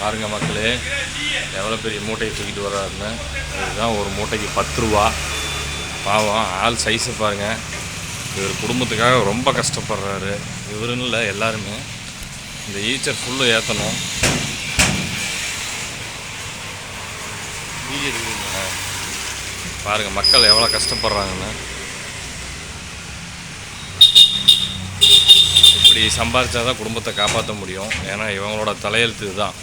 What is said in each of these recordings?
பாருங்க மக்களே எவ்வளோ பெரிய மூட்டையை தூக்கிட்டு வர்றாருன்னு. இதுதான் ஒரு மூட்டைக்கு பத்து ரூபா. பாவம் ஆள் சைஸை பாருங்கள் இவர் குடும்பத்துக்காக ரொம்ப கஷ்டப்படுறாரு. இவருன்னு இல்லை எல்லாருமே. இந்த ஈச்சர் ஃபுல்லு ஏற்றணும் பாருங்க மக்கள் எவ்வளோ கஷ்டப்படுறாங்கன்னு. இப்படி சம்பாரிச்சா தான் குடும்பத்தை காப்பாற்ற முடியும். ஏன்னா இவங்களோட தலையெழுத்து இதுதான்.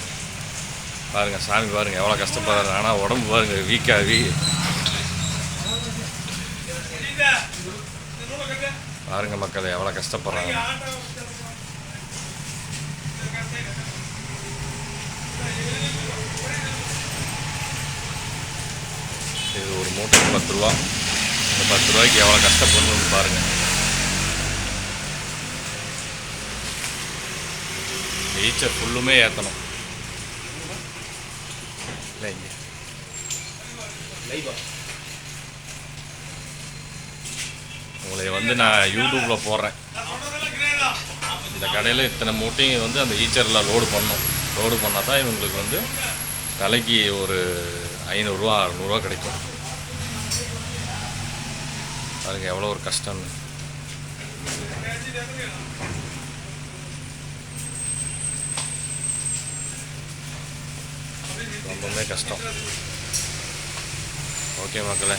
பாருங்க சாமி பாருங்க எவ்வளோ கஷ்டப்படுறாரு ஆனால் உடம்பு பாருங்க வீக்காகி பாருங்க மக்கள் எவ்வளோ கஷ்டப்படுறாங்க. இது ஒரு மூட்டைக்கு பத்து ரூபா. இந்த பத்து ரூபாய்க்கு எவ்வளோ கஷ்டப்படணும்னு பாருங்க. ஈச்சர் ஃபுல்லுமே ஏற்றணும் இங்கே உங்களை வந்து நான் யூடியூப்பில் போடுறேன். இந்த கடையில் இத்தனை மூட்டையும் வந்து அந்த ஈச்சரில் லோடு பண்ணணும். லோடு பண்ணால் தான் இவங்களுக்கு வந்து தலைக்கு ஒரு ஐநூறுரூவா அறநூறுவா கிடைக்கும். பாருங்க எவ்வளோ ஒரு கஷ்டம்னு ரொம்பவுமே கஷ்டம். ஓகே மக்களே.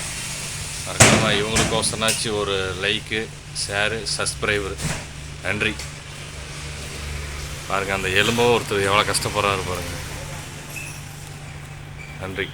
மறக்காமல் இவங்களுக்கோசனாச்சு ஒரு லைக்கு ஷேரு சப்ஸ்கிரைபரு நன்றி. பாருங்க அந்த எலும்போ ஒருத்தர் எவ்வளோ கஷ்டப்படுறாரு பாருங்கள் நன்றி.